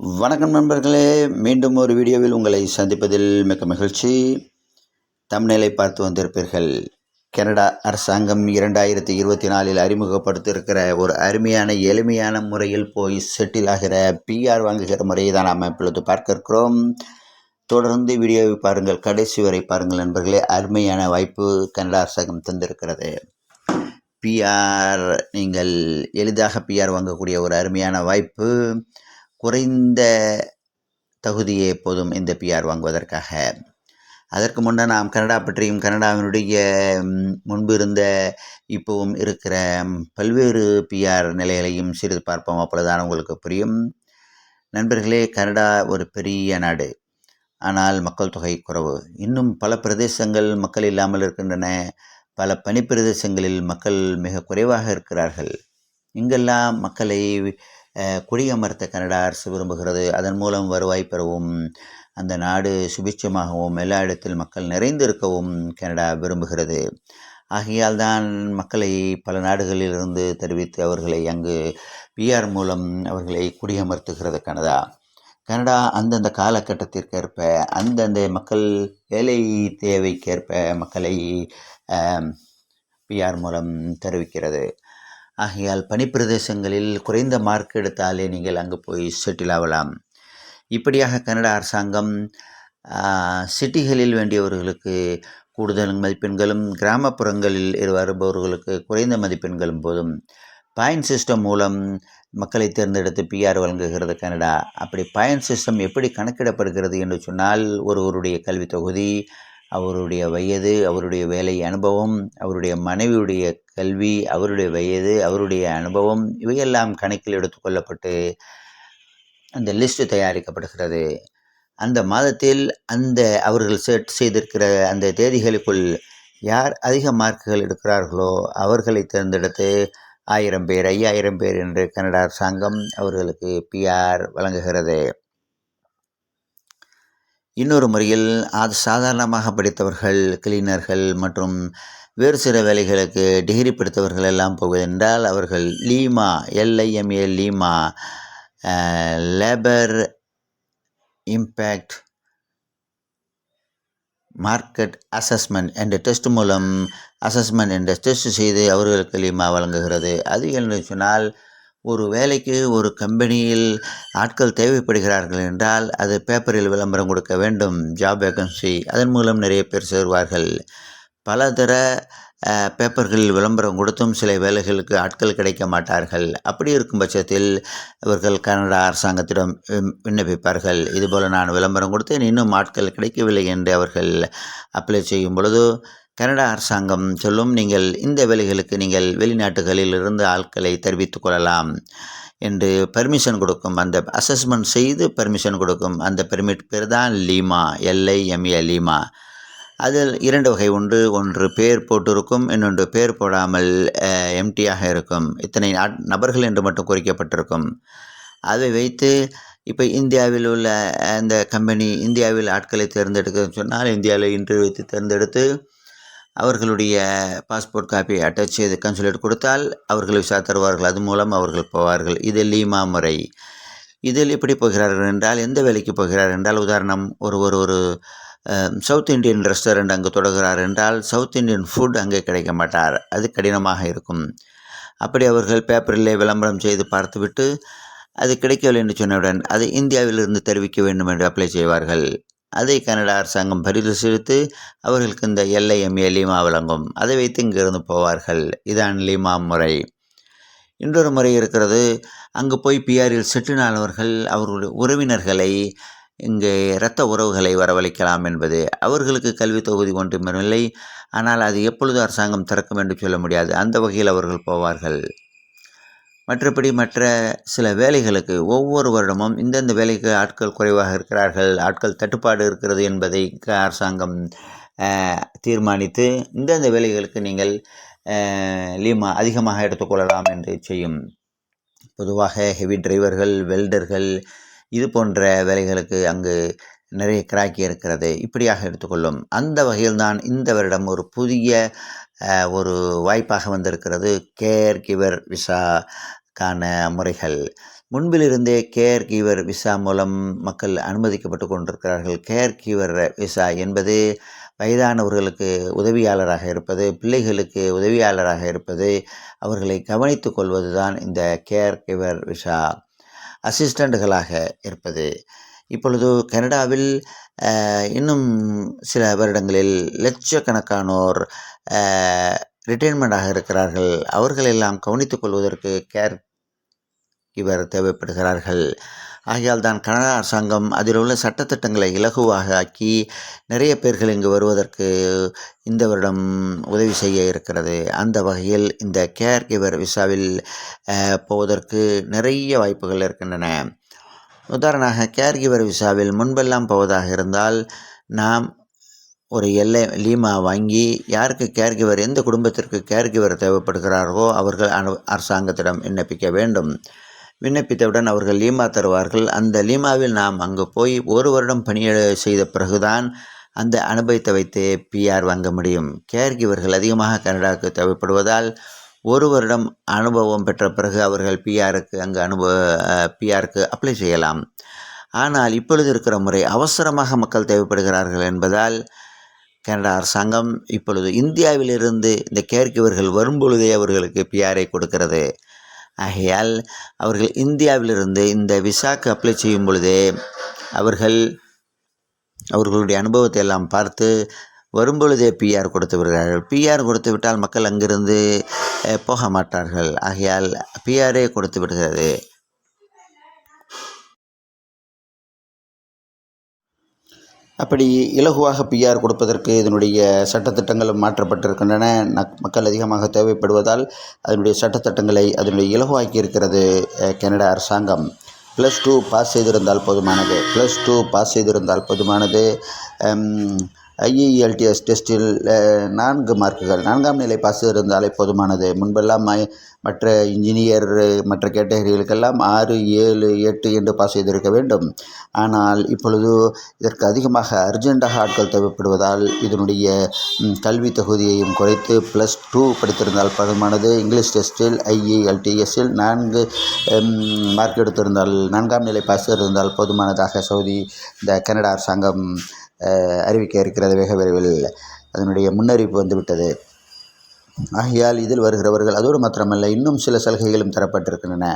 வணக்கம் நண்பர்களே மீண்டும் ஒரு வீடியோவில் உங்களை சந்திப்பதில் மிக்க மகிழ்ச்சி. தமிழ்நிலை பார்த்து வந்திருப்பீர்கள் கனடா அரசாங்கம் இரண்டாயிரத்தி இருபத்தி நாலில் அறிமுகப்படுத்தியிருக்கிற ஒரு அருமையான எளிமையான முறையில் போய் செட்டில் ஆகிற பிஆர் வாங்குகிற முறையை தான் நாம் இப்பொழுது பார்க்க இருக்கிறோம் தொடர்ந்து வீடியோவை பாருங்கள் கடைசி வரை பாருங்கள் நண்பர்களே அருமையான வாய்ப்பு கனடா அரசாங்கம் தந்திருக்கிறது. பிஆர் நீங்கள் எளிதாக பிஆர் வாங்கக்கூடிய ஒரு அருமையான வாய்ப்பு. குறைந்த தகுதியே போதும் இந்த பிஆர் வாங்குவதற்காக. அதற்கு முன்னே நாம் கனடா பற்றியும் கனடாவினுடைய முன்பு இருந்த இப்போவும் இருக்கிற பல்வேறு பிஆர் நிலைகளையும் சிறிது பார்ப்போம். அப்பொழுதுதான் உங்களுக்கு புரியும். நண்பர்களே கனடா ஒரு பெரிய நாடு. ஆனால் மக்கள் தொகை குறைவு. இன்னும் பல பிரதேசங்கள் மக்கள் இல்லாமல் இருக்கின்றன. பல பனிப்பிரதேசங்களில் மக்கள் மிக குறைவாக இருக்கிறார்கள். இங்கெல்லாம் மக்களை குடியமர்த்த கனடா அரசு விரும்புகிறது. அதன் மூலம் வருவாய் பெறவும் அந்த நாடு சுபிட்சமாகவும் எல்லா இடத்தில் மக்கள் நிறைந்திருக்கவும் கனடா விரும்புகிறது. ஆகையால் தான் மக்களை பல நாடுகளிலிருந்து தெரிவித்து அவர்களை அங்கு பிஆர் மூலம் அவர்களை குடியமர்த்துகிறது கனடா. கனடா அந்தந்த காலகட்டத்திற்கேற்ப அந்தந்த மக்கள் வேலை தேவைக்கேற்ப மக்களை பிஆர் மூலம் தெரிவிக்கிறது. ஆகையால் பனிப்பிரதேசங்களில் குறைந்த மார்க் எடுத்தாலே நீங்கள் அங்கு போய் செட்டில் ஆகலாம் இப்படியாக கனடா அரசாங்கம் சிட்டிகளில் வேண்டியவர்களுக்கு கூடுதல் மதிப்பெண்களும் கிராமப்புறங்களில் வருபவர்களுக்கு குறைந்த மதிப்பெண்களும் போதும். பாயிண்ட் சிஸ்டம் மூலம் மக்களை தேர்ந்தெடுத்து பிஆர் வழங்குகிறது கனடா. அப்படி பாயிண்ட் சிஸ்டம் எப்படி கணக்கிடப்படுகிறது என்று சொன்னால் ஒருவருடைய கல்வி தொகுதி அவருடைய வயது அவருடைய வேலை அனுபவம் அவருடைய மனைவியுடைய கல்வி அவருடைய வயது அவருடைய அனுபவம் இவையெல்லாம் கணக்கில் எடுத்துக்கொள்ளப்பட்டு அந்த லிஸ்ட் தயாரிக்கப்படுகிறது. அந்த மாதத்தில் அந்த அவர்கள் செட் செய்திருக்கிற அந்த தேதிகளுக்குள் யார் அதிக மார்க்குகள் எடுக்கிறார்களோ அவர்களை தேர்ந்தெடுத்து ஆயிரம் பேர் ஐயாயிரம் பேர் என்று கனடா அரசாங்கம் அவர்களுக்கு பிஆர் வழங்குகிறது. இன்னொரு முறையில் அது சாதாரணமாக படித்தவர்கள் கிளீனர்கள் மற்றும் வேறு சில வேலைகளுக்கு டிகிரி படித்தவர்கள் எல்லாம் போவதென்றால் அவர்கள் LIMA L I M A LIMA labour impact market assessment என்ற டெஸ்ட் மூலம் அசஸ்மெண்ட் என்ற டெஸ்ட் செய்து அவர்களுக்கு லீமா வழங்குகிறது. அது என்று சொன்னால் ஒரு வேலைக்கு ஒரு கம்பெனியில் ஆட்கள் தேவைப்படுகிறார்கள் என்றால் அது பேப்பரில் விளம்பரம் கொடுக்க வேண்டும் ஜாப் வேகன்சி அதன் மூலம் நிறைய பேர் சேருவார்கள். பலதர பேப்பர்களில் விளம்பரம் கொடுத்தும் சில வேலைகளுக்கு ஆட்கள் கிடைக்க மாட்டார்கள். அப்படி இருக்கும் பட்சத்தில் இவர்கள் கனடா அரசாங்கத்திடம் விண்ணப்பிப்பார்கள். இதுபோல் நான் விளம்பரம் கொடுத்தேன். இன்னும் ஆட்கள் கிடைக்கவில்லை என்று அவர்கள் அப்ளை செய்யும் பொழுது கனடா அரசாங்கம் சொல்லும் நீங்கள் இந்த வேலைகளுக்கு நீங்கள் வெளிநாட்டுகளில் இருந்து ஆட்களை தெரிவித்து கொள்ளலாம் என்று பர்மிஷன் கொடுக்கும். அந்த அசஸ்மெண்ட் செய்து பர்மிஷன் கொடுக்கும். அந்த பெர்மிட் பேர் தான் லீமா எல்ஐஎம்ஏ லீமா அதில் இரண்டு வகை உண்டு. ஒன்று பேர் போட்டிருக்கும் இன்னொன்று பேர் போடாமல் எம்டியாக இருக்கும். இத்தனை நபர்கள் என்று மட்டும் குறிக்கப்பட்டிருக்கும். அதை வைத்து இப்போ இந்தியாவில் உள்ள அந்த கம்பெனி இந்தியாவில் ஆட்களை தேர்ந்தெடுக்க சொன்னால் இந்தியாவில் இன்டர்வியூ வைத்து தேர்ந்தெடுத்து அவர்களுடைய பாஸ்போர்ட் காப்பி அட்டாச் செய்து கன்சுலேட் கொடுத்தால் அவர்கள் விசா தருவார்கள். அது மூலம் அவர்கள் போவார்கள். இது லீமா முறை. இதில் எப்படி போகிறார்கள் என்றால் எந்த வேலைக்கு போகிறார் என்றால் உதாரணம் ஒரு ஒரு ஒரு சவுத் இந்தியன் ரெஸ்டாரண்ட் அங்கு தொடங்குகிறார் என்றால் சவுத் இந்தியன் ஃபுட் அங்கே கிடைக்க மாட்டார். அது கடினமாக இருக்கும். அப்படி அவர்கள் பேப்பரிலே விளம்பரம் செய்து பார்த்துவிட்டு அது கிடைக்கவில்லை என்று சொன்னவுடன் அதை இந்தியாவிலிருந்து தெரிவிக்க வேண்டும் என்று அப்ளை செய்வார்கள். அதை கனடா அரசாங்கம் பரிசீலித்து அவர்களுக்கு இந்த எல்ஐஎம்ஏ லீமா வழங்கும் அதை வைத்து இங்கிருந்து போவார்கள். இதான் லீமா முறை. இன்னொரு முறை இருக்கிறது. அங்கு போய் பிஆரில் செட்டினானவர்கள் அவர்களுடைய உறவினர்களை இங்கே இரத்த உறவுகளை வரவழைக்கலாம் என்பது அவர்களுக்கு கல்வி தொகுதி ஒன்றுமில்லை ஆனால் அது எப்பொழுது அரசாங்கம் திறக்கும் என்று சொல்ல முடியாது. அந்த வகையில் அவர்கள் போவார்கள். மற்றபடி மற்ற சில வேலைகளுக்கு ஒவ்வொரு வருடமும் இந்தந்த வேலைக்கு ஆட்கள் குறைவாக இருக்கிறார்கள். ஆட்கள் தட்டுப்பாடு இருக்கிறது என்பதை க- அரசாங்கம் தீர்மானித்து இந்தந்த வேலைகளுக்கு நீங்கள் லீமா அதிகமாக எடுத்துக்கொள்ளலாம் என்று செய்யும். பொதுவாக ஹெவி டிரைவர்கள் வெல்டர்கள் இது போன்ற வேலைகளுக்கு அங்கு நிறைய கிராக்கி இருக்கிறது. இப்படியாக எடுத்துக்கொள்ளும். அந்த வகையில்தான் இந்த வருடம் ஒரு புதிய ஒரு வாய்ப்பாக வந்திருக்கிறது. கேர் கிவர் விசாக்கான முறைகள். முன்பிலிருந்தே கேர் கீவர் விசா மூலம் மக்கள் அனுமதிக்கப்பட்டு கொண்டிருக்கிறார்கள். கேர் கீவர் விசா என்பது வயதானவர்களுக்கு உதவியாளராக இருப்பது பிள்ளைகளுக்கு உதவியாளராக இருப்பது அவர்களை கவனித்து கொள்வது தான் இந்த கேர் கிவர் விசா. அசிஸ்டண்ட்டுகளாக இருப்பது. இப்பொழுது கனடாவில் இன்னும் சில வருடங்களில் லட்சக்கணக்கானோர் ரிட்டைர்மெண்ட்டாக இருக்கிறார்கள். அவர்களெல்லாம் கவனித்துக் கொள்வதற்கு கேர் இவர் தேவைப்படுகிறார்கள். ஆகையால் தான் கனடா அரசாங்கம் அதில் உள்ள சட்டத்திட்டங்களை இலகுவாக ஆக்கி நிறைய பேர்கள் இங்கு வருவதற்கு இந்த வருடம் உதவி செய்ய இருக்கிறது. அந்த வகையில் இந்த கேர் கிவர் விசாவில் போவதற்கு நிறைய வாய்ப்புகள் இருக்கின்றன. உதாரணமாக கேர் கிவர் விசாவில் முன்பெல்லாம் போவதாக இருந்தால் நாம் ஒரு எல்லை லீமா வாங்கி யாருக்கு கேர்கிவர் எந்த குடும்பத்திற்கு கேர்கிவர் தேவைப்படுகிறார்களோ அவர்கள் அரசாங்கத்திடம் விண்ணப்பிக்க வேண்டும். விண்ணப்பித்தவுடன் அவர்கள் லீமா தருவார்கள். அந்த லீமாவில் நாம் அங்கு போய் ஒரு வருடம் பணிய செய்த பிறகுதான் அந்த அனுபவத்தை வைத்து பிஆர் வாங்க முடியும். கேர்கிவர்கள் அதிகமாக கனடாவுக்கு தேவைப்படுவதால் ஒரு வருடம் அனுபவம் பெற்ற பிறகு அவர்கள் பிஆருக்கு அங்கு அனுபவ பிஆருக்கு அப்ளை செய்யலாம். ஆனால் இப்பொழுது இருக்கிற முறை அவசரமாக மக்கள் தேவைப்படுகிறார்கள் என்பதால் கனடா அரசாங்கம் இப்பொழுது இந்தியாவிலிருந்து இந்த கேர்கிவர்கள் வரும்பொழுதே அவர்களுக்கு பிஆரை கொடுக்கிறது. ஆகையால் அவர்கள் இந்தியாவிலிருந்து இந்த விசாக்கு அப்ளை செய்யும் பொழுதே அவர்கள் அவர்களுடைய அனுபவத்தை எல்லாம் பார்த்து வரும்பொழுதே பிஆர் கொடுத்து விடுகிறார்கள். பிஆர் கொடுத்து விட்டால் மக்கள் அங்கிருந்து போக மாட்டார்கள். ஆகையால் பிஆரே கொடுத்து விடுகிறது. அப்படி இலகுவாக பிஆர் கொடுப்பதற்கு இதனுடைய சட்டத்திட்டங்களும் மாற்றப்பட்டிருக்கின்றன. மக்கள் அதிகமாக தேவைப்படுவதால் அதனுடைய சட்டத்திட்டங்களை அதனுடைய இலகுவாக்கி இருக்கிறது கனடா அரசாங்கம். ப்ளஸ் டூ பாஸ் செய்திருந்தால் போதுமானது. ப்ளஸ் டூ பாஸ் செய்திருந்தால் போதுமானது. ஐஇஎல்டிஎஸ் டெஸ்ட்டில் நான்கு மார்க்குகள். நான்காம் நிலை பாஸ் இருந்தாலே போதுமானது. முன்பெல்லாம் மற்ற இன்ஜினியர் மற்ற கேட்டகரிகளுக்கெல்லாம் ஆறு ஏழு எட்டு என்று பாஸ் செய்திருக்க வேண்டும். ஆனால் இப்பொழுது இதற்கு அதிகமாக அர்ஜென்ட்டாக ஆட்கள் தேவைப்படுவதால் இதனுடைய கல்வி தகுதியையும் குறைத்து ப்ளஸ் டூ படித்திருந்தால் போதுமானது. இங்கிலீஷ் டெஸ்ட்டில் ஐஇஎல்டிஎஸ்ஸில் நான்கு மார்க் எடுத்திருந்தால் நான்காம் நிலை பாஸ் இருந்தால் போதுமானதாக சவுதி இந்த கனடா அரசாங்கம் அறிவிக்க இருக்கிறது வெகு விரைவில். அதனுடைய முன்னறிவிப்பு வந்துவிட்டது. ஆகையால் இதில் வருகிறவர்கள் அதோடு மாத்திரமல்ல இன்னும் சில சலுகைகளும் தரப்பட்டிருக்கின்றன.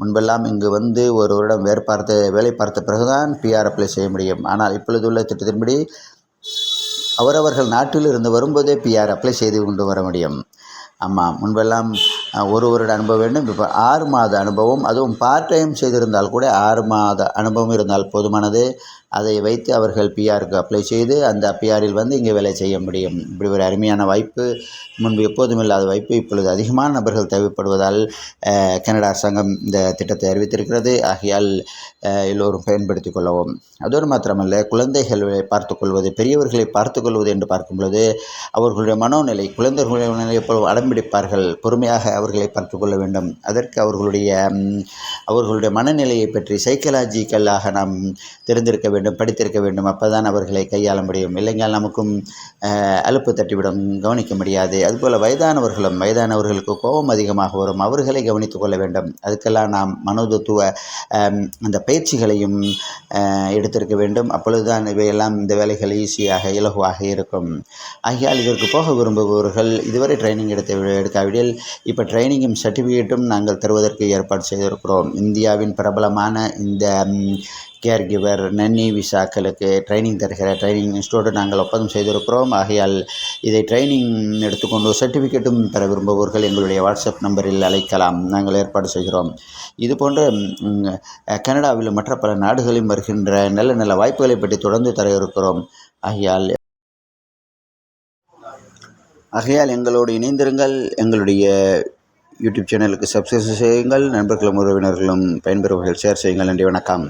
முன்பெல்லாம் இங்கு வந்து ஒரு வருடம் வேறு பார்த்து வேலை பார்த்த பிறகுதான் பிஆர் அப்ளை செய்ய முடியும். ஆனால் இப்பொழுது உள்ள திட்டத்தின்படி அவரவர்கள் நாட்டில் இருந்து வரும்போதே பிஆர் அப்ளை செய்து கொண்டு வர முடியும். ஆமாம் முன்பெல்லாம் ஒரு வருட அனுபவம் வேண்டும். இப்போ ஆறு மாத அனுபவம் அதுவும் பார்ட் டைம் செய்திருந்தால் கூட ஆறு மாத அனுபவம் இருந்தால் போதுமானது. அதை வைத்து அவர்கள் பிஆருக்கு அப்ளை செய்து அந்த பிஆரில் வந்து இங்கே வேலை செய்ய முடியும். இப்படி ஒரு அருமையான வாய்ப்பு. முன்பு எப்போதும் இல்லாத வாய்ப்பு இப்பொழுது அதிகமான நபர்கள் தேவைப்படுவதால் கனடா அரசாங்கம் இந்த திட்டத்தை அறிவித்திருக்கிறது. ஆகையால் எல்லோரும் பயன்படுத்தி கொள்ளவும். அதோடு மாத்திரமல்ல குழந்தைகளை பார்த்துக்கொள்வது பெரியவர்களை பார்த்துக்கொள்வது என்று பார்க்கும் பொழுது அவர்களுடைய மனோநிலை குழந்தைகளுடைய நிலை எப்பொழுது அடம்பிடிப்பார்கள் பொறுமையாக அவர்களை பார்த்து கொள்ள வேண்டும். அதற்கு அவர்களுடைய அவர்களுடைய மனநிலையை பற்றி சைக்கலாஜிக்கலாக நாம் தெரிந்திருக்க வேண்டும் படித்திருக்க வேண்டும். அப்போ தான் அவர்களை கையாள முடியும். இல்லைங்கால் நமக்கும் அலுப்பு தட்டிவிடும். கவனிக்க முடியாது. அதுபோல் வயதானவர்களும் வயதானவர்களுக்கு கோபம் அதிகமாக வரும். அவர்களை கவனித்து கொள்ள வேண்டும். அதுக்கெல்லாம் நாம் மனோதத்துவ அந்த பயிற்சிகளையும் எடுத்திருக்க வேண்டும். அப்பொழுதுதான் இவையெல்லாம் இந்த வேலைகள் ஈஸியாக இலகுவாக இருக்கும். ஆகையால் இதற்கு போக விரும்புபவர்கள் இதுவரை ட்ரைனிங் எடுத்த எடுக்காவிடில் இப்போ ட்ரைனிங்கும் சர்டிஃபிகேட்டும் நாங்கள் தருவதற்கு ஏற்பாடு செய்திருக்கிறோம். இந்தியாவின் பிரபலமான இந்த கேர் கிவர் நன்னி விசாக்களுக்கு ட்ரைனிங் தருகிற ட்ரைனிங் இன்ஸ்டியூட்டை நாங்கள் ஒப்பந்தம் செய்திருக்கிறோம். ஆகையால் இதை ட்ரைனிங் எடுத்துக்கொண்டு சர்டிஃபிகேட்டும் பெற விரும்புபவர்கள் எங்களுடைய வாட்ஸ்அப் நம்பரில் அழைக்கலாம். நாங்கள் ஏற்பாடு செய்கிறோம். இது போன்ற கனடாவிலும் மற்ற பல நாடுகளிலும் வருகின்ற நல்ல நல்ல வாய்ப்புகளை பற்றி தொடர்ந்து தர இருக்கிறோம். ஆகையால் ஆகையால் எங்களோடு இணைந்திருங்கள். எங்களுடைய யூடியூப் சேனலுக்கு சப்ஸ்கிரைப் செய்யுங்கள். நண்பர்களும் உறவினர்களும் பயன்பெறுவர்கள் ஷேர் செய்யுங்கள். நன்றி வணக்கம்.